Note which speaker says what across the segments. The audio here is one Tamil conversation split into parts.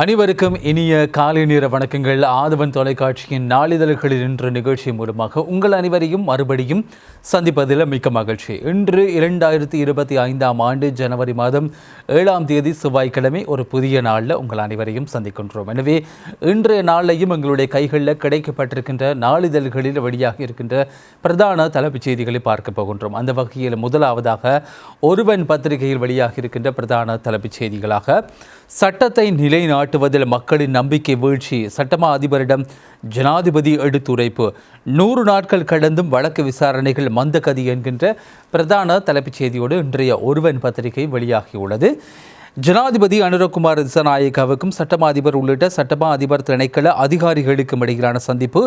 Speaker 1: அனைவருக்கும் இனிய காலை நேர வணக்கங்கள். ஆதவன் தொலைக்காட்சியின் நாளிதழ்களில் இன்று நிகழ்ச்சி மூலமாக உங்கள் அனைவரையும் மறுபடியும் சந்திப்பதில் மிக்க மகிழ்ச்சி. இன்று இரண்டாயிரத்தி இருபத்தி ஐந்தாம் ஆண்டு ஜனவரி மாதம் ஏழாம் தேதி செவ்வாய்க்கிழமை ஒரு புதிய நாளில் உங்கள் அனைவரையும் சந்திக்கின்றோம். எனவே இன்றைய நாளையும் எங்களுடைய கைகளில் கிடைக்கப்பட்டிருக்கின்ற நாளிதழ்களில் வெளியாக இருக்கின்ற பிரதான தலைப்புச் செய்திகளை பார்க்க போகின்றோம். அந்த வகையில் முதலாவதாக ஒருவன் பத்திரிகையில் வெளியாக இருக்கின்ற பிரதான தலைப்புச் செய்திகளாக சட்டத்தை காட்டுவதில் மக்களின் நம்பிக்கை வீழ்ச்சி சட்டமா அதிபரிடம் ஜனாதிபதி எடுத்துரைப்பு. நூறு நாட்கள் கடந்தும் வழக்கு விசாரணைகள் மந்தகதி என்கின்ற பிரதான தலைப்புச் செய்தியோடு இன்றைய ஒருவன் பத்திரிகை வெளியாகியுள்ளது. ஜனாதிபதி அனுரகுமார் திசநாயக்காவுக்கும் சட்டமா அதிபர் உள்ளிட்ட சட்டமா அதிபர் திணைக்கள அதிகாரிகளுக்கும் இடையிலான சந்திப்பு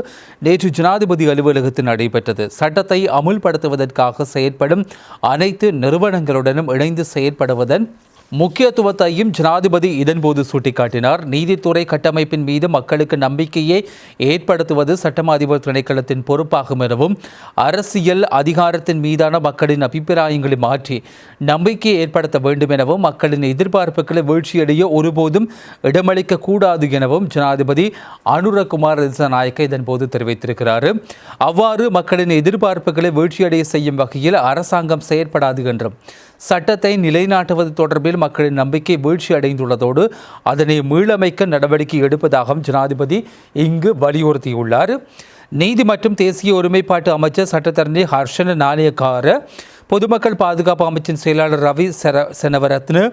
Speaker 1: நேற்று ஜனாதிபதி அலுவலகத்தில் நடைபெற்றது. சட்டத்தை அமுல்படுத்துவதற்காக செயற்படும் அனைத்து நிறுவனங்களுடனும் இணைந்து செயற்படுவதன் முக்கியத்துவத்தையும் ஜனாதிபதி இதன்போது சுட்டிக்காட்டினார். நீதித்துறை கட்டமைப்பின் மீது மக்களுக்கு நம்பிக்கையை ஏற்படுத்துவது சட்டம் அதிபர் திணைக்களத்தின் பொறுப்பாகும் எனவும் அரசியல் அதிகாரத்தின் மீதான மக்களின் அபிப்பிராயங்களை மாற்றி நம்பிக்கையை ஏற்படுத்த வேண்டும் எனவும் மக்களின் எதிர்பார்ப்புகளை வீழ்ச்சியடைய ஒருபோதும் இடமளிக்க கூடாது எனவும் ஜனாதிபதி அனுரகுமார் நாயக்க இதன்போது தெரிவித்திருக்கிறார். அவ்வாறு மக்களின் எதிர்பார்ப்புகளை வீழ்ச்சியடைய செய்யும் வகையில் அரசாங்கம் செயற்படாது என்றும் சட்டத்தை நிலைநாட்டுவது தொடர்பில் மக்களின் நம்பிக்கை வீழ்ச்சி அடைந்துள்ளதோடு அதனை மீளமைக்க நடவடிக்கை எடுப்பதாகவும் ஜனாதிபதி இங்கு வலியுறுத்தியுள்ளார். நீதி மற்றும் தேசிய ஒருமைப்பாட்டு அமைச்சர் சட்டத்தரணி ஹர்ஷன நாணயக்கார பொதுமக்கள் பாதுகாப்பு அமைச்சின் செயலாளர் ரவி செர செனவரத்னு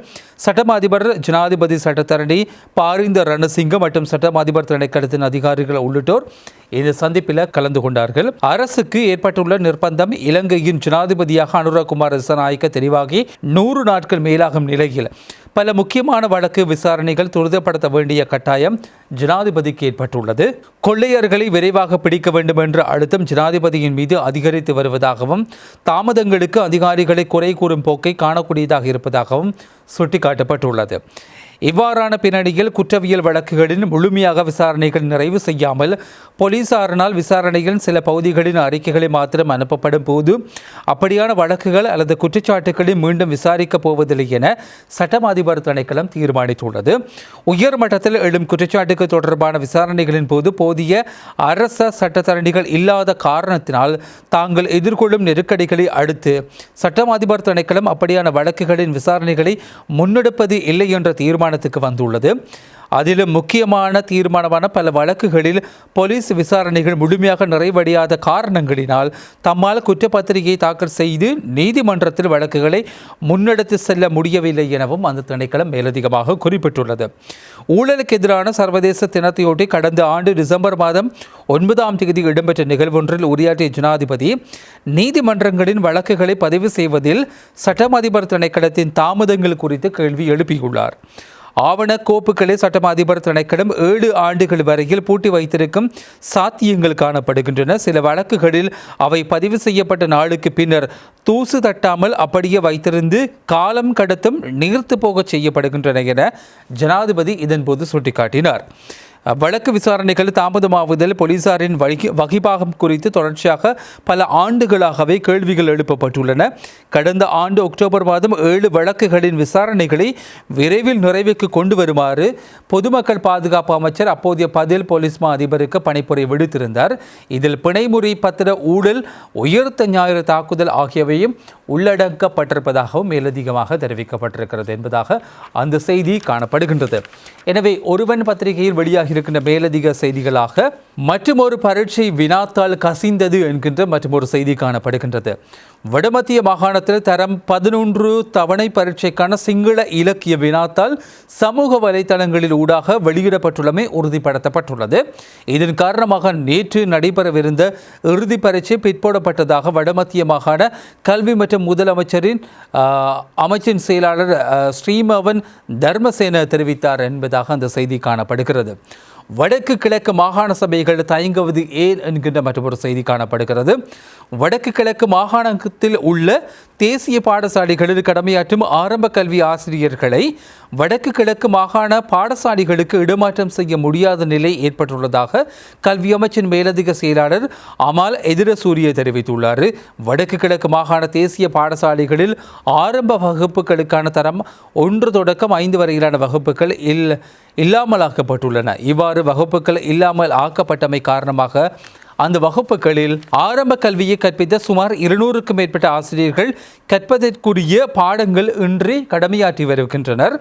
Speaker 1: சட்டம் அதிபர் ஜனாதிபதி சட்டத்தரணி பாரிந்த ரணசிங்கம் மற்றும் சட்டம் அதிபர் திணைக்களத்தின் அதிகாரிகள் உள்ளிட்டோர் இந்த சந்திப்பில் கலந்து கொண்டார்கள். அரசுக்கு ஏற்பட்டுள்ள நிர்பந்தம் இலங்கையின் ஜனாதிபதியாக அனுரகுமார் திசநாயக்க தெரிவாகி நூறு நாட்கள் மேலாகும் நிலையில் பல முக்கியமான வழக்கு விசாரணைகள் துரிதப்படுத்த வேண்டிய கட்டாயம் ஜனாதிபதிக்கு ஏற்பட்டுள்ளது. கொள்ளையர்களை விரைவாக பிடிக்க வேண்டும் என்ற அழுத்தம் ஜனாதிபதியின் மீது அதிகரித்து வருவதாகவும் தாமதங்களுக்கு அதிகாரிகளை குறை கூறும் போக்கை காணக்கூடியதாக இருப்பதாகவும் சுட்டிக்காட்டப்பட்டுள்ளது. இவ்வாறான பின்னணியில் குற்றவியல் வழக்குகளின் முழுமையாக விசாரணைகள் நிறைவு செய்யாமல் போலீசாரினால் விசாரணையின் சில பகுதிகளின் அறிக்கைகளை மாத்திரம் அனுப்பப்படும் போது அப்படியான வழக்குகள் அல்லது குற்றச்சாட்டுகளை மீண்டும் விசாரிக்கப் போவதில்லை என சட்டம் அதிபர் திணைக்களம் தீர்மானித்துள்ளது. உயர் மட்டத்தில் எழும் குற்றச்சாட்டுக்கு தொடர்பான விசாரணைகளின் போது போதிய அரச சட்டத்தரணிகள் இல்லாத காரணத்தினால் தாங்கள் எதிர்கொள்ளும் நெருக்கடிகளை அடுத்து சட்டம் அதிபர் திணைக்களம் அப்படியான வழக்குகளின் விசாரணைகளை முன்னெடுப்பது இல்லை என்ற தீர்மானம் தீர்மானத்துக்கு வந்துள்ளது. அதிலும் முக்கியமான தீர்மானமான பல வழக்குகளில் போலீஸ் விசாரணைகள் முழுமையாக நிறைவடையாத காரணங்களினால் தம்மால் குற்றப்பத்திரிகையை தாக்கல் செய்து நீதிமன்றத்தில் வழக்குகளை முன்னெடுத்து செல்ல முடியவில்லை எனவும் அந்த திணைக்களம் மேலதிகமாக குறிப்பிட்டுள்ளது. ஊழலுக்கு எதிரான சர்வதேச தினத்தையொட்டி கடந்த ஆண்டு டிசம்பர் மாதம் ஒன்பதாம் தேதி இடம்பெற்ற நிகழ்வொன்றில் உரையாற்றிய ஜனாதிபதி நீதிமன்றங்களின் வழக்குகளை பதிவு செய்வதில் சட்டமதிபர் திணைக்களத்தின் தாமதங்கள் குறித்து கேள்வி எழுப்பியுள்ளார். ஆவண கோப்புகளை சட்டம் அதிபர் திணைக்களம் ஏழு ஆண்டுகள் வரையில் பூட்டி வைத்திருக்கும் சாத்தியங்கள் காணப்படுகின்றன. சில வழக்குகளில் அவை பதிவு செய்யப்பட்ட நாளுக்கு பின்னர் தூசு தட்டாமல் அப்படியே வைத்திருந்து காலம் கடத்தும் நீர்த்து போகச் செய்யப்படுகின்றன என ஜனாதிபதி இதன்போது சுட்டிக்காட்டினார். வழக்கு விசாரணைகள் தாமதமாவதில் போலீசாரின் வகி வகிபாகம் குறித்து தொடர்ச்சியாக பல ஆண்டுகளாகவே கேள்விகள் எழுப்பப்பட்டுள்ளன. கடந்த ஆண்டு அக்டோபர் மாதம் ஏழு வழக்குகளின் விசாரணைகளை விரைவில் நிறைவுக்கு கொண்டு வருமாறு பொதுமக்கள் பாதுகாப்பு அமைச்சர் அப்போதைய பதில் போலீஸ் மா அதிபருக்கு பணிப்புரை விடுத்திருந்தார். இதில் பிணைமுறை பத்திர ஊழல் உயர்த்த ஞாயிறு தாக்குதல் ஆகியவையும் உள்ளடக்கப்பட்டிருப்பதாகவும் மேலதிகமாக தெரிவிக்கப்பட்டிருக்கிறது என்பதாக அந்த செய்தி காணப்படுகின்றது. எனவே ஒருவன் பத்திரிகையில் வெளியாகி இருக்கின்ற மேலதிக செய்திகளாக மற்றொரு பரீட்சை வினாத்தால் கசிந்தது என்கின்ற மற்றும் ஒரு செய்தி காணப்படுகின்றது. வடமத்திய மாகாணத்தில் தரம் பதினொன்று தவணை பரீட்சைக்கான சிங்கள இலக்கிய வினாத்தால் சமூக வலைதளங்களில் ஊடாக வெளியிடப்பட்டுள்ளமை உறுதிப்படுத்தப்பட்டுள்ளது. இதன் காரணமாக நேற்று நடைபெறவிருந்த இறுதி பரீட்சை பிற்போடப்பட்டதாக வடமத்திய மாகாண கல்வி மற்றும் முதலமைச்சரின் அமைச்சின் செயலாளர் ஸ்ரீமவன் தர்மசேன தெரிவித்தார் என்பதாக அந்த செய்தி காணப்படுகிறது. வடக்கு கிழக்கு மாகாண சபைகள் தயங்குவது ஏன் என்கின்ற மற்றொரு செய்தி காணப்படுகிறது. வடக்கு கிழக்கு மாகாணத்தில் உள்ள தேசிய பாடசாலைகளில் கடமையாற்றும் ஆரம்ப கல்வி ஆசிரியர்களை வடக்கு கிழக்கு மாகாண பாடசாலைகளுக்கு இடமாற்றம் செய்ய முடியாத நிலை ஏற்பட்டுள்ளதாக கல்வி அமைச்சின் மேலதிக செயலாளர் அமால் எதிரசூரிய தெரிவித்துள்ளார். வடக்கு கிழக்கு மாகாண தேசிய பாடசாலைகளில் ஆரம்ப வகுப்புகளுக்கான தரம் ஒன்று தொடக்கம் ஐந்து வரையிலான வகுப்புகள் இல் இல்லாமலாக்கப்பட்டுள்ளன. இவ்வாறு வகுப்புகள் இல்லாமல் ஆக்கப்பட்டமை காரணமாக அந்த வகுப்புகளில் ஆரம்ப கல்வியை கற்பித்த சுமார் இருநூறுக்கும் மேற்பட்ட ஆசிரியர்கள் கற்பதற்குரிய பாடங்கள் இன்றி கடமையாற்றி வருகின்றனர்.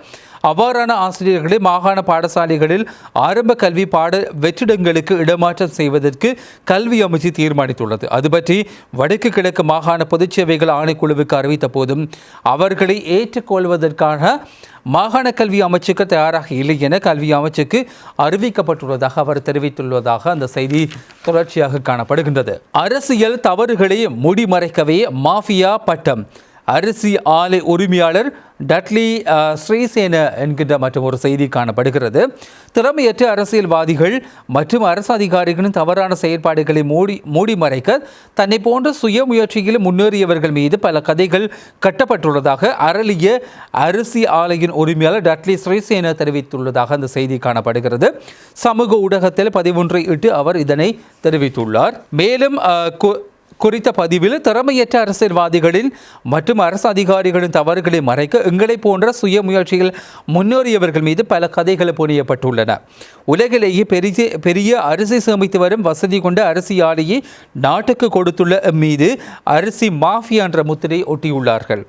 Speaker 1: அவ்வாறான ஆசிரியர்களை மாகாண பாடசாலைகளில் ஆரம்ப கல்வி பாட வெற்றிடங்களுக்கு இடமாற்றம் செய்வதற்கு கல்வி அமைச்சு தீர்மானித்துள்ளது. அது பற்றி வடக்கு கிழக்கு மாகாண பொதுச்சேவைகள் ஆணைக்குழுவுக்கு அறிவித்த போதும் அவர்களை ஏற்றுக்கொள்வதற்கான மாகாண கல்வி அமைச்சுக்கு தயாராக இல்லை என கல்வி அமைச்சுக்கு அறிவிக்கப்பட்டுள்ளதாக அவர் தெரிவித்துள்ளதாக அந்த செய்தி தொடர்ச்சியாக காணப்படுகின்றது. அரசியல் தவறுகளை முடிமறைக்கவே மாஃபியா பட்டம் அரிசி ஆலை உரிமையாளர் டட்லி ஸ்ரீசேன என்கின்ற மற்றும் ஒரு செய்தி காணப்படுகிறது. திறமையற்ற அரசியல்வாதிகள் மற்றும் அரசு அதிகாரிகளின் தவறான செயற்பாடுகளை மூடி மூடி மறைக்க தன்னை போன்ற சுய முயற்சியில் முன்னேறியவர்கள் மீது பல கதைகள் கட்டப்பட்டுள்ளதாக அரளிய அரிசி ஆலையின் உரிமையாளர் டட்லி ஸ்ரீசேன தெரிவித்துள்ளதாக அந்த செய்தி காணப்படுகிறது. சமூக ஊடகத்தில் பதிவொன்றை இட்டு அவர் இதனை தெரிவித்துள்ளார். மேலும் கு- குறித்த பதிவில் திறமையற்ற அரசியல்வாதிகளின் மற்றும் அரசு அதிகாரிகளின் தவறுகளை மறைக்க எங்களை போன்ற சுய முயற்சியில் முன்னேறியவர்கள் மீது பல கதைகள் புரியப்பட்டுள்ளன உலகிலேயே பெரிய பெரிய அரிசி சேமித்து வரும் வசதி கொண்ட அரிசி ஆலையை நாட்டுக்கு கொடுத்துள்ள மீது அரிசி மாஃபியா என்ற முத்திரை ஒட்டியுள்ளார்கள்.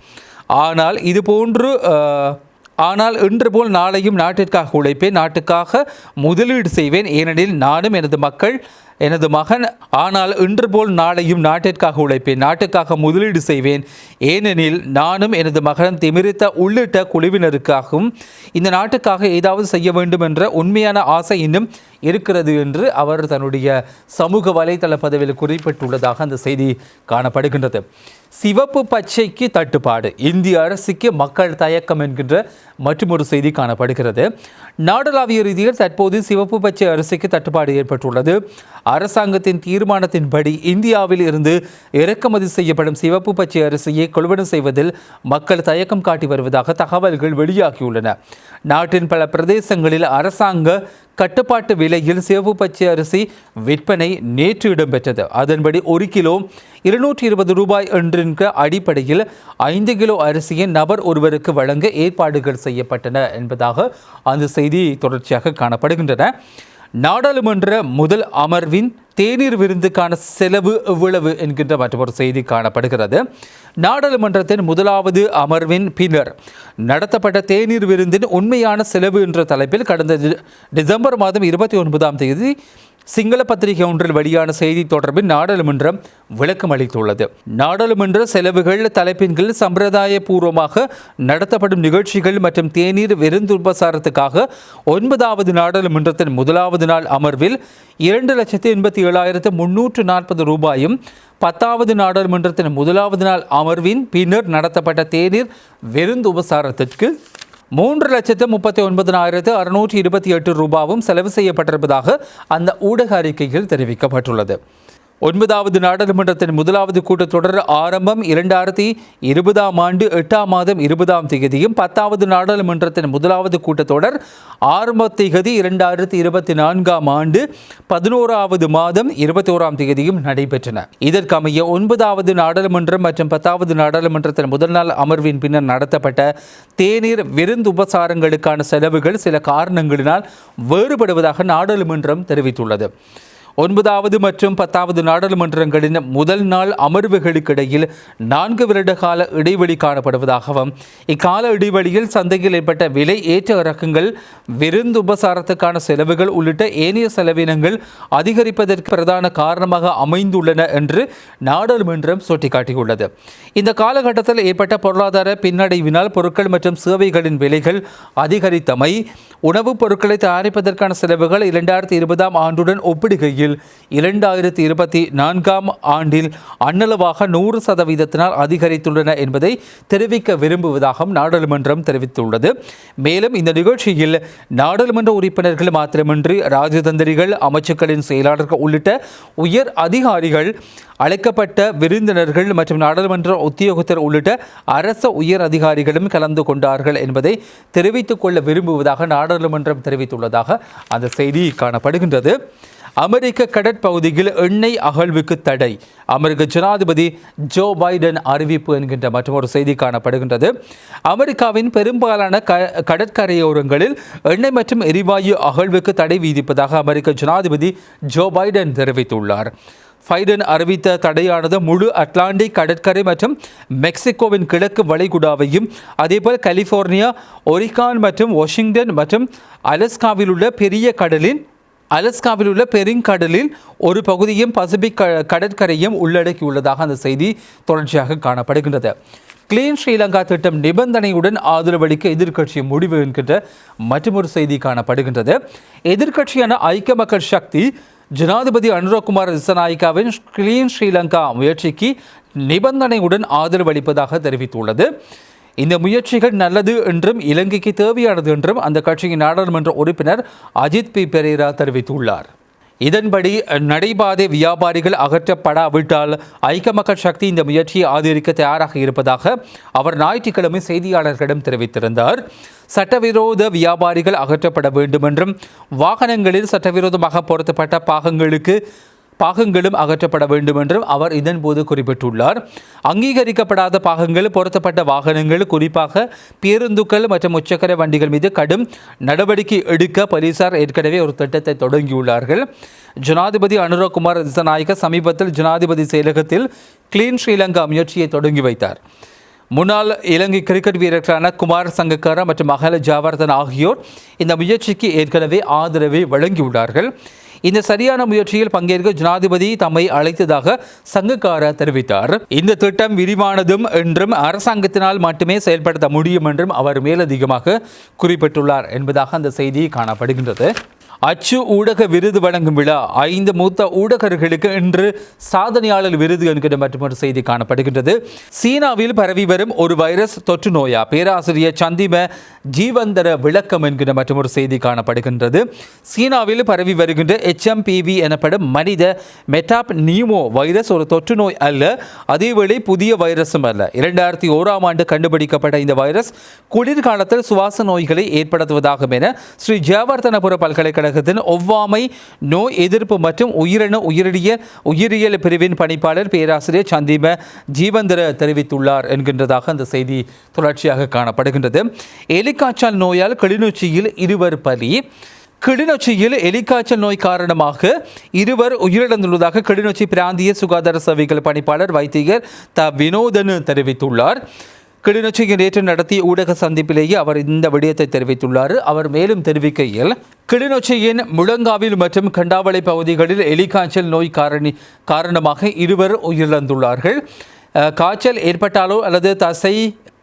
Speaker 1: ஆனால் இது போன்று ஆனால் இன்று போல் நாளையும் நாட்டிற்காக உழைப்பேன் நாட்டுக்காக முதலீடு செய்வேன். ஏனெனில் நானும் எனது மக்கள் எனது மகன் ஆனால் இன்று போல் நாளையும் நாட்டிற்காக உழைப்பேன் நாட்டுக்காக முதலீடு செய்வேன். ஏனெனில் நானும் எனது மகன் திமிரித்த உள்ளிட்ட குழுவினருக்காகவும் இந்த நாட்டுக்காக ஏதாவது செய்ய வேண்டும் என்ற உண்மையான ஆசை இன்னும் இருக்கிறது என்று அவர் தன்னுடைய சமூக வலைதள பதவியில் குறிப்பிட்டுள்ளதாக அந்த செய்தி காணப்படுகின்றது. சிவப்பு பச்சைக்கு தட்டுப்பாடு. இந்திய அரசுக்கு மக்கள் தயக்கம் என்கின்ற மற்றொரு செய்தி காணப்படுகிறது. நாடளாவிய ரீதியில் தற்போது சிவப்பு பச்சை அரசுக்கு தட்டுப்பாடு ஏற்பட்டுள்ளது. அரசாங்கத்தின் தீர்மானத்தின்படி இந்தியாவில் இருந்து இறக்குமதி செய்யப்படும் சிவப்பு பச்சை அரிசியை கொள்வனம் செய்வதில் மக்கள் தயக்கம் காட்டி வருவதாக தகவல்கள் வெளியாகியுள்ளன. நாட்டின் பல பிரதேசங்களில் அரசாங்க கட்டுப்பாட்டு விலையில் சிவப்பு பச்சை அரிசி விற்பனை நேற்று இடம்பெற்றது. அதன்படி ஒரு கிலோ இருநூற்றி இருபது ரூபாய் என்கின்ற அடிப்படையில் ஐந்து கிலோ அரிசியை நபர் ஒருவருக்கு வழங்க ஏற்பாடுகள் செய்யப்பட்டன என்பதாக அந்த செய்தி தொடர்ச்சியாக காணப்படுகின்றன. நாடாளுமன்ற முதல் அமர்வின் தேநீர் விருந்துக்கான செலவு எவ்வளவு என்கின்ற மற்றொரு செய்தி காணப்படுகிறது. நாடாளுமன்றத்தின் முதலாவது அமர்வின் பின்னர் நடத்தப்பட்ட தேநீர் விருந்தின் உண்மையான செலவு என்ற தலைப்பில் கடந்த டிசம்பர் மாதம் இருபத்தி ஒன்பதாம் தேதி சிங்கள பத்திரிகை ஒன்றில் வெளியான செய்தி தொடர்பில் நாடாளுமன்றம் விளக்கம் அளித்துள்ளது. நாடாளுமன்ற செலவுகள் தலைப்பின் கீழ் சம்பிரதாய பூர்வமாக நடத்தப்படும் நிகழ்ச்சிகள் மற்றும் தேநீர் விருந்துபசாரத்துக்காக ஒன்பதாவது நாடாளுமன்றத்தின் முதலாவது நாள் அமர்வில் இரண்டு லட்சத்தி எண்பத்தி ஏழாயிரத்து முன்னூற்று நாற்பது ரூபாயும் பத்தாவது நாடாளுமன்றத்தின் முதலாவது நாள் அமர்வின் பின்னர் நடத்தப்பட்ட தேநீர் விருந்து உபசாரத்திற்கு மூன்று லட்சத்து முப்பத்தி ஒன்பதினாயிரத்து அறுநூற்றி இருபத்தி எட்டு ரூபாவும் செலவு செய்யப்பட்டிருப்பதாக அந்த ஊடக அறிக்கையில் தெரிவிக்கப்பட்டுள்ளது. ஒன்பதாவது நாடாளுமன்றத்தின் முதலாவது கூட்டத்தொடர் ஆரம்பம் இரண்டாயிரத்தி இருபதாம் ஆண்டு எட்டாம் மாதம் இருபதாம் தேதியும் பத்தாவது நாடாளுமன்றத்தின் முதலாவது கூட்டத்தொடர் ஆரம்ப திகதி இரண்டாயிரத்தி இருபத்தி நான்காம் ஆண்டு பதினோராவது மாதம் இருபத்தி ஓராம் தேதியும் நடைபெற்றன. இதற்கமைய ஒன்பதாவது நாடாளுமன்றம் மற்றும் பத்தாவது நாடாளுமன்றத்தின் முதல் நாள் அமர்வின் பின்னர் நடத்தப்பட்ட தேநீர் விருந்து உபசாரங்களுக்கான செலவுகள் சில காரணங்களினால் வேறுபடுவதாக நாடாளுமன்றம் தெரிவித்துள்ளது. ஒன்பதாவது மற்றும் பத்தாவது நாடாளுமன்றங்களின் முதல் நாள் அமர்வுகளுக்கிடையில் நான்கு வருட கால இடைவெளி காணப்படுவதாகவும் இக்கால இடைவெளியில் சந்தையில் ஏற்பட்ட விலை ஏற்ற இறக்கங்கள் விருந்து உபசாரத்துக்கான செலவுகள் உள்ளிட்ட ஏனைய செலவினங்கள் அதிகரிப்பதற்கு பிரதான காரணமாக அமைந்துள்ளன என்று நாடாளுமன்றம் சுட்டிக்காட்டியுள்ளது. இந்த காலகட்டத்தில் ஏற்பட்ட பொருளாதார பின்னடைவினால் பொருட்கள் மற்றும் சேவைகளின் விலைகள் அதிகரித்தமை உணவுப் பொருட்களை தயாரிப்பதற்கான செலவுகள் இரண்டாயிரத்தி இருபதாம் ஆண்டுடன் ஒப்பிடுகையில் நிலையில் இரண்டாயிரத்தி இருபத்தி நான்காம் ஆண்டில் அன்னளவாக நூறு சதவீதத்தினால் அதிகரித்துள்ளன என்பதை தெரிவிக்க விரும்புவதாகவும் நாடாளுமன்றம் தெரிவித்துள்ளது. மேலும் இந்த நிகழ்ச்சியில் நாடாளுமன்ற உறுப்பினர்கள் மாத்திரமின்றி ராஜதந்திரிகள் அமைச்சுக்களின் செயலாளர்கள் உள்ளிட்ட உயர் அதிகாரிகள் அழைக்கப்பட்ட விருந்தினர்கள் மற்றும் நாடாளுமன்ற உத்தியோகத்தர் உள்ளிட்ட அரச உயர் அதிகாரிகளும் கலந்து கொண்டார்கள் என்பதை தெரிவித்துக் கொள்ள விரும்புவதாக நாடாளுமன்றம் தெரிவித்துள்ளதாக அந்த செய்தி காணப்படுகின்றது. அமெரிக்க கடற்பகுதியில் எண்ணெய் அகழ்வுக்கு தடை. அமெரிக்க ஜனாதிபதி ஜோ பைடன் அறிவிப்பு என்கின்ற மற்றொரு செய்தி காணப்படுகின்றது. அமெரிக்காவின் பெரும்பாலான க கடற்கரையோரங்களில் எண்ணெய் மற்றும் எரிவாயு அகழ்வுக்கு தடை விதிப்பதாக அமெரிக்க ஜனாதிபதி ஜோ பைடன் தெரிவித்துள்ளார். பைடன் அறிவித்த தடையானது முழு அட்லாண்டிக் கடற்கரை மற்றும் மெக்சிகோவின் கிழக்கு வளைகுடாவையும் அதேபோல் கலிபோர்னியா ஒரிகான் மற்றும் வாஷிங்டன் மற்றும் அலஸ்காவில் உள்ள பெரிய கடலின் அலஸ்காவில் உள்ள பெருங்கடலில் ஒரு பகுதியும் பசிபிக் க- கடற்கரையும் உள்ளடக்கியுள்ளதாக அந்த செய்தி தொடர்ச்சியாக காணப்படுகின்றது. கிளீன் ஸ்ரீலங்கா திட்டம் நிபந்தனையுடன் ஆதரவளிக்க எதிர்க்கட்சி முடிவு என்கின்ற மற்றொரு செய்தி காணப்படுகின்றது. எதிர்க்கட்சியான ஐக்கிய மக்கள் சக்தி ஜனாதிபதி அனுரகுமார் திசநாயக்காவின் கிளீன் ஸ்ரீலங்கா முயற்சிக்கு நிபந்தனையுடன் ஆதரவளிப்பதாக தெரிவித்துள்ளது. இந்த முயற்சிகள் நல்லது என்றும் இலங்கைக்கு தேவையானது என்றும் அந்த கட்சியின் நாடாளுமன்ற உறுப்பினர் அஜித் பி. பெரேரா தெரிவித்துள்ளார். இதன்படி நடைபாதை வியாபாரிகள் அகற்றப்படாவிட்டால் ஐக்கிய மக்கள் சக்தி இந்த முயற்சியை ஆதரிக்க தயாராக இருப்பதாக அவர் ஞாயிற்றுக்கிழமை செய்தியாளர்களிடம் தெரிவித்திருந்தார். சட்டவிரோத வியாபாரிகள் அகற்றப்பட வேண்டும் என்றும் வாகனங்களில் சட்டவிரோதமாக பொருத்தப்பட்ட பாகங்களுக்கு பாகங்களும் அகற்றப்பட வேண்டும் என்றும் அவர் இதன்போது குறிப்பிட்டுள்ளார். அங்கீகரிக்கப்படாத பாகங்கள் பொருத்தப்பட்ட வாகனங்கள் குறிப்பாக பேருந்துகள் மற்றும் முச்சக்கர வண்டிகள் மீது கடும் நடவடிக்கை எடுக்க போலீசார் ஏற்கனவே ஒரு திட்டத்தை தொடங்கியுள்ளார்கள். ஜனாதிபதி அனுரகுமார் திசநாயக சமீபத்தில் ஜனாதிபதி செயலகத்தில் கிளீன் ஸ்ரீலங்கா முயற்சியை தொடங்கி வைத்தார். முன்னாள் இலங்கை கிரிக்கெட் வீரர்களான குமார் சங்கக்காரா மற்றும் மகள ஜாவர்தன் ஆகியோர் இந்த முயற்சிக்கு ஏற்கனவே ஆதரவை வழங்கியுள்ளார்கள். இந்த சரியான முயற்சியில் பங்கேற்க ஜனாதிபதி தம்மை அழைத்ததாக சங்கக்கார தெரிவித்தார். இந்த திட்டம் விரிவானதும் என்றும் அரசாங்கத்தினால் மட்டுமே செயல்படுத்த முடியும் என்றும் அவர் மேலதிகமாக குறிப்பிட்டுள்ளார் என்பதாக அந்த செய்தி காணப்படுகின்றது. அச்சு ஊடக விருது வழங்கும் விழா ஐந்து மூத்த ஊடகர்களுக்கு இன்று சாதனையாளர் விருது என்கிற மற்றொரு செய்தி காணப்படுகின்றது. சீனாவில் பரவி வரும் ஒரு வைரஸ் தொற்று நோயா? பேராசிரியர் சந்திம ஜீவந்தர விளக்கம் என்கிற மற்றொரு செய்தி காணப்படுகின்றது. சீனாவில் பரவி வருகின்ற எச்எம்பிவி எனப்படும் மனித மெட்டாப் நியூமோ வைரஸ் ஒரு தொற்று நோய் அல்ல அதேவேளை புதிய வைரஸும் அல்ல. இரண்டாயிரத்தி ஓராம் ஆண்டு கண்டுபிடிக்கப்பட்ட இந்த வைரஸ் குளிர்காலத்தில் சுவாச நோய்களை ஏற்படுத்துவதாகும் என ஸ்ரீ ஜெயவர்தனபுர பல்கலைக்கழகத்தின் ஒவ்வாமை நோய் எதிர்ப்பு மற்றும் உயிரின உயிரியல் உயிரியல் பிரிவின் பணிப்பாளர் பேராசிரியர் சந்திம ஜீவந்திர தெரிவித்துள்ளார் என்கின்றதாக அந்த செய்தி தொடர்ச்சியாக காணப்படுகின்றது. எலிக்காய்ச்சல் நோயால் கிளிநொச்சியில் இருவர் பலி. கிளிநொச்சியில் எலிக்காய்ச்சல் நோய் காரணமாக இருவர் உயிரிழந்துள்ளதாக கிளிநொச்சி பிராந்திய சுகாதார சேவைகள் பணிப்பாளர் வைத்தியர் த வினோதன் தெரிவித்துள்ளார். கிளிநொச்சியில் நேற்று நடத்திய ஊடக சந்திப்பிலேயே அவர் இந்த விடயத்தை தெரிவித்துள்ளார். அவர் மேலும் தெரிவிக்கையில் கிளிநொச்சியின் முழங்காவில் மற்றும் கண்டாவளை பகுதிகளில் எலிகாய்ச்சல் நோய் காரணி காரணமாக இருவர் உயிரிழந்துள்ளார்கள். காய்ச்சல் ஏற்பட்டாலோ அல்லது தசை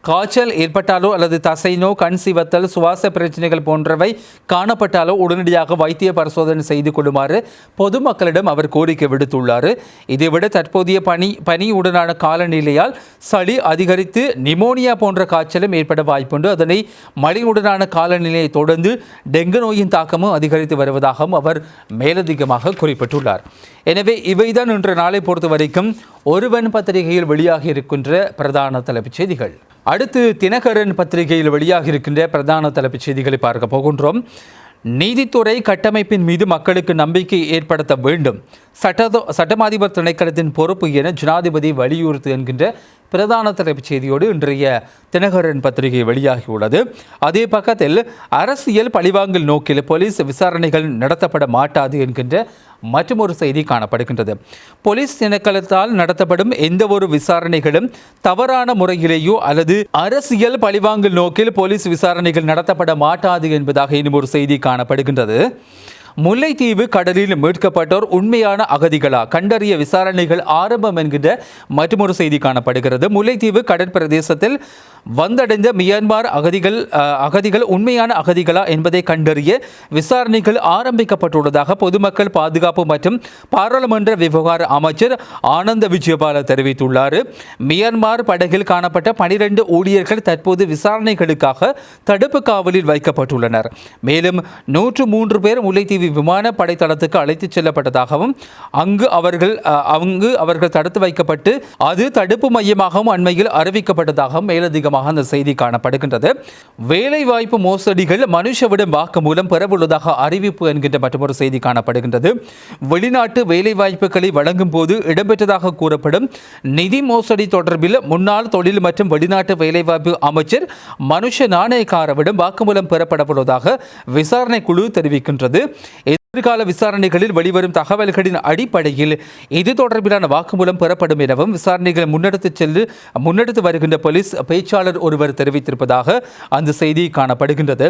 Speaker 1: காய்ச்சல் ஏற்பட்டாலோ அல்லது தசைனோ கண் சிவத்தல் சுவாச பிரச்சனைகள் போன்றவை காணப்பட்டாலோ உடனடியாக வைத்திய பரிசோதனை செய்து கொள்ளுமாறு பொதுமக்களிடம் அவர் கோரிக்கை விடுத்துள்ளார். இதைவிட தற்போதைய பனி பனியுடனான காலநிலையால் சளி அதிகரித்து நிமோனியா போன்ற காய்ச்சலும் ஏற்பட வாய்ப்புண்டு. அதனை மழையுடனான காலநிலையை தொடர்ந்து டெங்கு நோயின் தாக்கமும் அதிகரித்து வருவதாகவும் அவர் மேலதிகமாக குறிப்பிட்டுள்ளார். எனவே இவைதான் இன்று நாளை பொறுத்த வரைக்கும் ஒருவன் பத்திரிகையில் வெளியாகி இருக்கின்ற பிரதான தலைப்புச் செய்திகள். அடுத்து தினகரன் பத்திரிகையில் வெளியாகி இருக்கின்ற பிரதான தலைப்புச் செய்திகளை பார்க்க போகின்றோம். நீதித்துறை கட்டமைப்பின் மீது மக்களுக்கு நம்பிக்கை ஏற்படுத்த வேண்டும். சட்ட சட்டமாதிபர் திணைக்களத்தின் பொறுப்பு என ஜனாதிபதி வலியுறுத்து என்கின்ற பிரதான தலைப்புச் செய்தியோடு இன்றைய தினகரன் பத்திரிகை வெளியாகியுள்ளது. அதே பக்கத்தில் அரசியல் பழிவாங்கல் நோக்கில் போலீஸ் விசாரணைகள் நடத்தப்பட மாட்டாது என்கின்ற மற்றொரு செய்தி காணப்படுகின்றது. போலீஸ் திணைக்களத்தால் நடத்தப்படும் எந்த ஒரு விசாரணைகளும் தவறான முறையிலேயோ அல்லது அரசியல் பழிவாங்கல் நோக்கில் போலீஸ் விசாரணைகள் நடத்தப்பட மாட்டாது என்பதாக இன்னும் ஒரு செய்தி காணப்படுகின்றது. முல்லைத்தீவு கடலில் மீட்கப்பட்டோர் உண்மையான அகதிகளா? கண்டறிய விசாரணைகள் ஆரம்பம் என்கின்ற மற்றொரு செய்தி காணப்படுகிறது. முல்லைத்தீவு கடற்பிரதேசத்தில் வந்தடைந்த மியான்மர் அகதிகள் அகதிகள் உண்மையான அகதிகளா என்பதை கண்டறிய விசாரணைகள் ஆரம்பிக்கப்பட்டுள்ளதாக பொதுமக்கள் பாதுகாப்பு மற்றும் பாராளுமன்ற விவகார அமைச்சர் ஆனந்த விஜயபால தெரிவித்துள்ளார். மியான்மர் படகில் காணப்பட்ட பனிரெண்டு ஊழியர்கள் தற்போது விசாரணைகளுக்காக தடுப்பு காவலில் வைக்கப்பட்டுள்ளனர். மேலும் நூற்று மூன்று பேர் முல்லைத்தீவு விமான படைத்தளத்துக்கு அழைத்துச் செல்லப்பட்டதாகவும் அங்கு அவர்கள் அங்கு அவர்கள் தடுத்து வைக்கப்பட்டு அது தடுப்பு மையமாகவும் அண்மையில் அறிவிக்கப்பட்டதாகவும் மேலதிகமாக அந்த செய்தி காணப்படுகின்றது. வேலைவாய்ப்பு மோசடிகள் மனுஷவிடம் வாக்குமூலம் பெறவுள்ளதாக அறிவிப்பு என்கின்ற மற்றொரு செய்தி காணப்படுகின்றது. வெளிநாட்டு வேலைவாய்ப்புகளை வழங்கும் போது இடம்பெற்றதாக கூறப்படும் நிதி மோசடி தொடர்பில் முன்னாள் தொழில் மற்றும் வெளிநாட்டு வேலைவாய்ப்பு அமைச்சர் மனுஷ நாணயக்காரவிடம் வாக்குமூலம் பெறப்படவுள்ளதாக விசாரணை குழு தெரிவிக்கின்றது. ¿Es? எதிர்கால விசாரணைகளில் வெளிவரும் தகவல்களின் அடிப்படையில் இது தொடர்பிலான வாக்குமூலம் பெறப்படும் எனவும் விசாரணைகளை முன்னெடுத்து செல்லு முன்னெடுத்து வருகின்ற போலீஸ் பேச்சாளர் ஒருவர் தெரிவித்திருப்பதாக அந்த செய்தி காணப்படுகின்றது.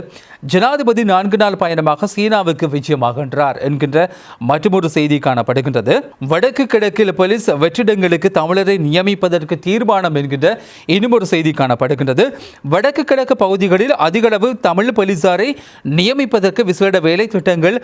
Speaker 1: ஜனாதிபதி நான்கு நாள் பயணமாக சீனாவுக்கு விஜயமாகின்றார் என்கின்ற மற்றொரு செய்தி காணப்படுகின்றது. வடக்கு கிழக்கில் போலீஸ் வெற்றிடங்களுக்கு தமிழரை நியமிப்பதற்கு தீர்மானம் என்கின்ற இன்னும் செய்தி காணப்படுகின்றது. வடக்கு கிழக்கு பகுதிகளில் அதிகளவு தமிழ் போலீசாரை நியமிப்பதற்கு விசேட வேலை திட்டங்கள்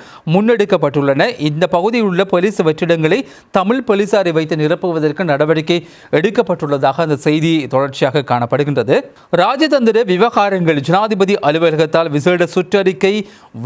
Speaker 1: முன்னெடுக்கப்பட்டுள்ளன. இந்த பகுதியில் உள்ள போலீஸ் வெற்றிடங்களை தமிழ் போலீசாரை வைத்து நிரப்புவதற்கு நடவடிக்கை எடுக்கப்பட்டுள்ளதாக அந்த செய்தி தொடர்ச்சியாக காணப்படுகின்றது. ராஜதந்திர விவகாரங்கள் ஜனாதிபதி அலுவலகத்தால் விசேட சுற்றறிக்கை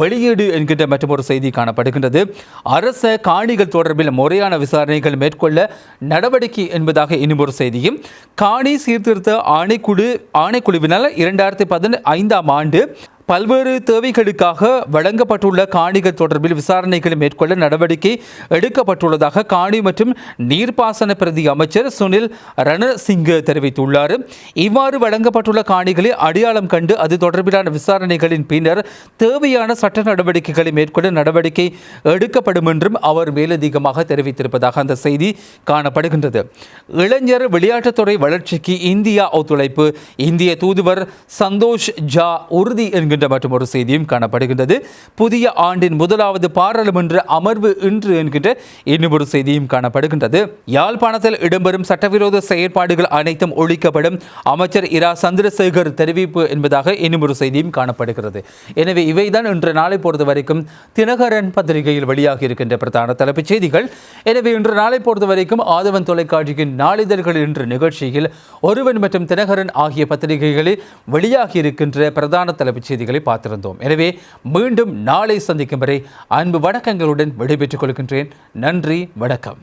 Speaker 1: வெளியீடு என்கின்ற மற்றொரு செய்தி காணப்படுகின்றது. அரச காணிகள் தொடர்பில் முறையான விசாரணைகள் மேற்கொள்ள நடவடிக்கை என்பதாக இன்னும் ஒரு செய்தியும். காணி சீர்திருத்த ஆணைக்குழு ஆணைக்குழுவினால் இரண்டாயிரத்தி பதினைந்தாம் ஆண்டு பல்வேறு தேவைகளுக்காக வழங்கப்பட்டுள்ள காணிகள் தொடர்பில் விசாரணைகளை மேற்கொள்ள நடவடிக்கை எடுக்கப்பட்டுள்ளதாக காணி மற்றும் நீர்ப்பாசன பிரதி அமைச்சர் சுனில் ரணசிங்க தெரிவித்துள்ளார். இவ்வாறு வழங்கப்பட்டுள்ள காணிகளை அடையாளம் கண்டு அது தொடர்பிலான விசாரணைகளின் பின்னர் தேவையான சட்ட நடவடிக்கைகளை மேற்கொள்ள நடவடிக்கை எடுக்கப்படும் என்றும் அவர் மேலதிகமாக தெரிவித்திருப்பதாக அந்த செய்தி காணப்படுகின்றது. இளைஞர் விளையாட்டுத்துறை வளர்ச்சிக்கு இந்தியா ஒத்துழைப்பு. இந்திய தூதுவர் சந்தோஷ் ஜா உறுதி என்கின்ற மற்றும் ஒரு செய்தியும் காணப்படுகின்றது. புதிய ஆண்டின் முதலாவது பாராளுமன்ற அமர்வு இன்று என்கின்ற இன்னும் ஒரு செய்தியும் காணப்படுகின்றது. யாழ்ப்பாணத்தில் இடம்பெறும் சட்டவிரோத செயற்பாடுகள் அனைத்தும் ஒழிக்கப்படும். அமைச்சர் இரா. சந்திரசேகர் தெரிவிப்பு என்பதாக இன்னும் ஒரு செய்தியும் காணப்படுகிறது. எனவே இவைதான் இன்று நாளை பொறுத்த வரைக்கும் தினகரன் பத்திரிகையில் வெளியாகி இருக்கின்ற பிரதான தலைப்புச் செய்திகள். எனவே இன்று நாளை பொறுத்த வரைக்கும் ஆதவன் தொலைக்காட்சியின் நாளிதழ்கள் என்ற நிகழ்ச்சியில் ஒருவன் மற்றும் தினகரன் ஆகிய பத்திரிகைகளில் வெளியாகி இருக்கின்ற பிரதான தலைப்புச் செய்தி செய்திகளை பார்த்திருந்தோம். எனவே மீண்டும் நாளை சந்திக்கும் வரை அன்பு வணக்கங்களுடன் விடைபெற்றுக் கொள்கின்றேன். நன்றி வணக்கம்.